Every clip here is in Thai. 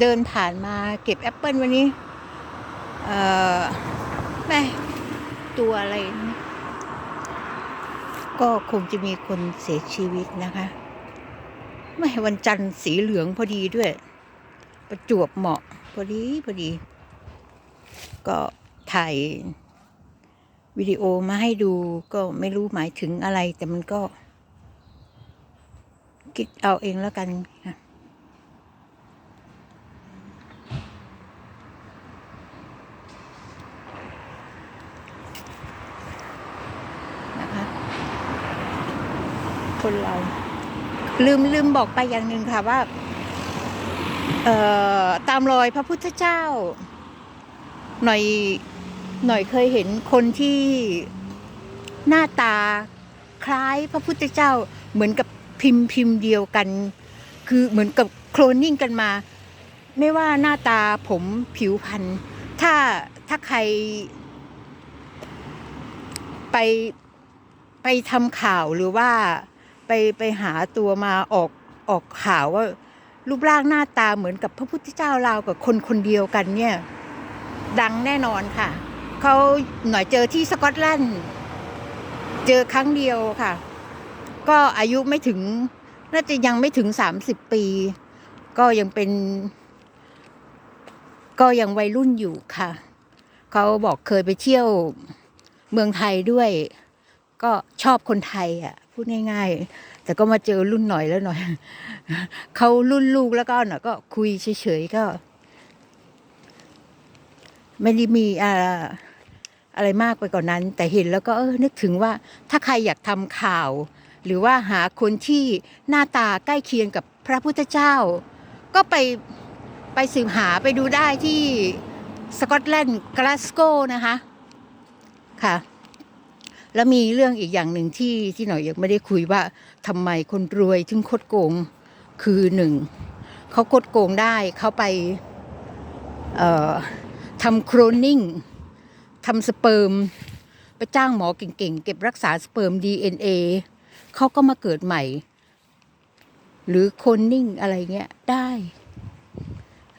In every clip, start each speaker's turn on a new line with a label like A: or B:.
A: เดินผ่านมาเก็บแอปเปิลวันนี้ เอ่อแม่ตัวอะไรนะก็คงจะมีคนเสียชีวิตนะคะไม่วันจันทร์สีเหลืองพอดีด้วย ประจวบเหมาะ พอดีพอดี ก็ถ่ายวิดีโอมาให้ดูก็ไม่รู้หมายถึงอะไร แต่มันก็ คิดเอาเองแล้วกันค่ะ นะคะ คนเรา ลืมลืมบอกไปอย่างหนึ่งค่ะว่าเออตามรอยพระพุทธเจ้า หน่อยหน่อยเคยเห็นคนที่หน้าตาคล้ายพระพุทธเจ้า เหมือนกับพิมพ์พิมพ์เดียวกัน คือเหมือนกับโคลนนิ่งกันมา ไม่ว่าหน้าตาผมผิวพรรณถ้าถ้าใคร ไปไปทำข่าวหรือว่า ไปไปหาตัวมาออกออกข่าวว่ารูปร่างหน้าตาเหมือนกับพระพุทธเจ้าราวกับคนคนเดียวกันเนี่ย ดังแน่นอนค่ะ เขาหน่อยเจอที่สกอตแลนด์เจอครั้งเดียวค่ะ ก็อายุไม่ถึงน่าจะยังไม่ถึงสามสิบปี ก็ยังเป็น ก็ยังวัยรุ่นอยู่ค่ะ เขาบอกเคยไปเที่ยวเมืองไทยด้วย ก็ชอบคนไทยอะพูดง่าย ๆ แต่ก็มาเจอรุ่นหน่อยแล้วหน่อยเขารุ่นลูกแล้วก็หน่อยก็คุยเฉยๆก็ ไม่ได้มีอ่าอะไรมากไปกว่านนั้น แต่เห็นแล้วก็เออนึกถึงว่าถ้าใครอยากทำข่าว หรือว่าหาคนที่หน้าตาใกล้เคียงกับพระพุทธเจ้า ก็ไปไปสืบหาไปดูได้ที่สกอตแลนด์กลาสโกนะคะค่ะ แล้วมีเรื่องอีกอย่างหนึ่งที่ที่หน่อยยังไม่ได้คุยว่าทำไมคนรวยถึงคดโกงคือหนึ่งเขาคดโกงได้เขาไปเอ่อทำโครนนิ่งทำสเปิร์มไปจ้างหมอเก่งๆ เก็บรักษาสเปิร์ม DNA เขาก็มาเกิดใหม่ หรือโคนนิ่งอะไรเงี้ยได้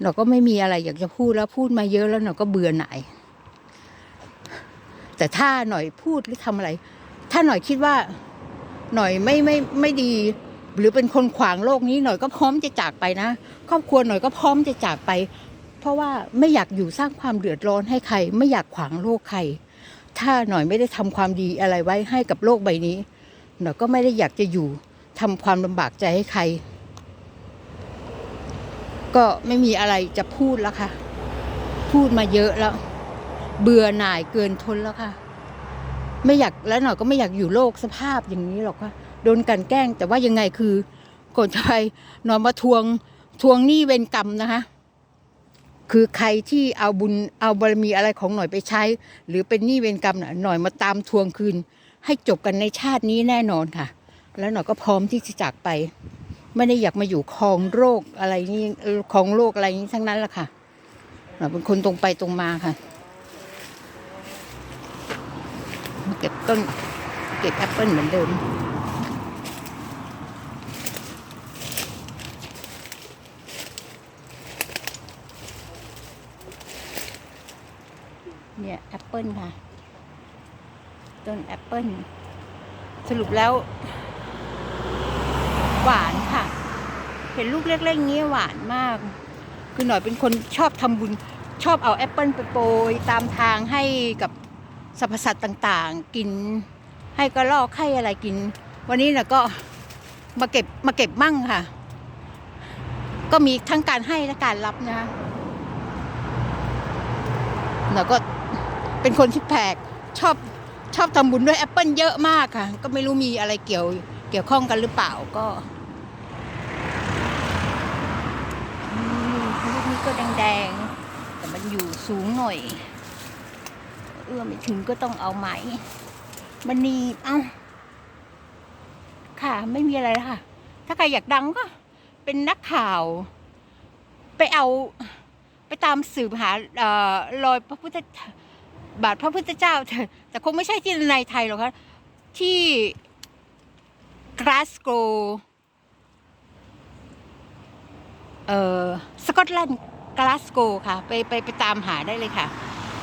A: เราก็ไม่มีอะไรอยากจะพูดแล้วพูดมาเยอะแล้วเราก็เบื่อหน่าย แต่ถ้าหน่อยพูดหรือทำอะไร ถ้าหน่อยคิดว่าหน่อยไม่ไม่ไม่ดี หรือเป็นคนขวางโลกนี้หน่อยก็พร้อมจะจากไปนะครอบครัวหน่อยก็พร้อมจะจากไป เพราะว่าไม่อยากอยู่สร้างความเดือดร้อนให้ใคร ไม่อยากขวางโลกใคร ถ้าหน่อยไม่ได้ทำความดีอะไรไว้ให้กับโลกใบนี้ หน่อยก็ไม่ได้อยากจะอยู่ทำความลำบากใจให้ใคร ก็ไม่มีอะไรจะพูดแล้วค่ะ พูดมาเยอะแล้ว เบื่อหน่ายเกินทนแล้วค่ะ ไม่อยากแล้วหน่อยก็ไม่อยากอยู่โลกสภาพอย่างนี้หรอกค่ะโดนกันแกล้ง แต่ว่ายังไงคือก่อนจะไปนอนมาทวงทวงหนี้เวรกรรมนะคะ คือใครที่เอาบุญเอาบารมีอะไรของหน่อยไปใช้ หรือเป็นหนี้เวรกรรมน่ะหน่อยมาตามทวงคืน ให้จบกันในชาตินี้แน่นอนค่ะ แล้วหน่อยก็พร้อมที่จะจากไป ไม่ได้อยากมาอยู่ครองโรคอะไรนี่เออครองโลกอะไรนี้ทั้งนั้นแหละค่ะหน่อยเป็นคนตรงไปตรงมาค่ะมาเก็บ ต้นเก็บแอปเปิลเหมือนเดิม เนี่ยแอปเปิลค่ะ ต้นแอปเปิลสรุปแล้ว หวานค่ะ เห็นลูกเล็กๆอย่างนี้หวานมาก คือหน่อยเป็นคนชอบทำบุญชอบเอาแอปเปิลไปโปรยตามทางให้กับ สรรพสัตว์ต่างๆ กินให้กระรอกให้อะไรกิน วันนี้น่ะก็มาเก็บมาเก็บมั่งค่ะ ก็มีทั้งการให้และการรับนะคะหน่อยก็เป็นคนที่แปลกชอบชอบทำบุญด้วยแอปเปิลเยอะมากค่ะ ก็ไม่รู้มีอะไรเกี่ยวเกี่ยวข้องกันหรือเปล่าก็ลูกนี้ก็แดงๆแต่มันอยู่สูงหน่อย เอื้อมไม่ถึงก็ต้องเอาไหมมันหนีบเอาค่ะ ไม่มีอะไรค่ะ ถ้าใครอยากดังก็ เป็นนักข่าว ไปเอาไปตามสืบหาเอ่อรอยพระพุทธบาทพระพุทธเจ้าแต่แต่คงไม่ใช่ที่ในไทยหรอกค่ะที่กราสโกเอ่อสกอตแลนด์กลาสโกค่ะ ไปไปไปตามหาได้เลยค่ะ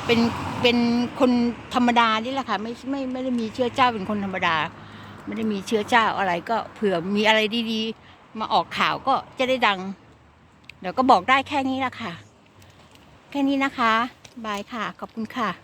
A: เป็นเป็นคนธรรมดานี่แหละค่ะไม่ไม่ไม่ได้มีเชื้อเจ้าเป็นคนธรรมดา ไม่ได้มีเชื้อเจ้าอะไรก็เผื่อมีอะไรดีๆ มาออกข่าวก็จะได้ดัง เดี๋ยวก็บอกได้แค่นี้ละค่ะ แค่นี้นะคะ บายค่ะ ขอบคุณค่ะ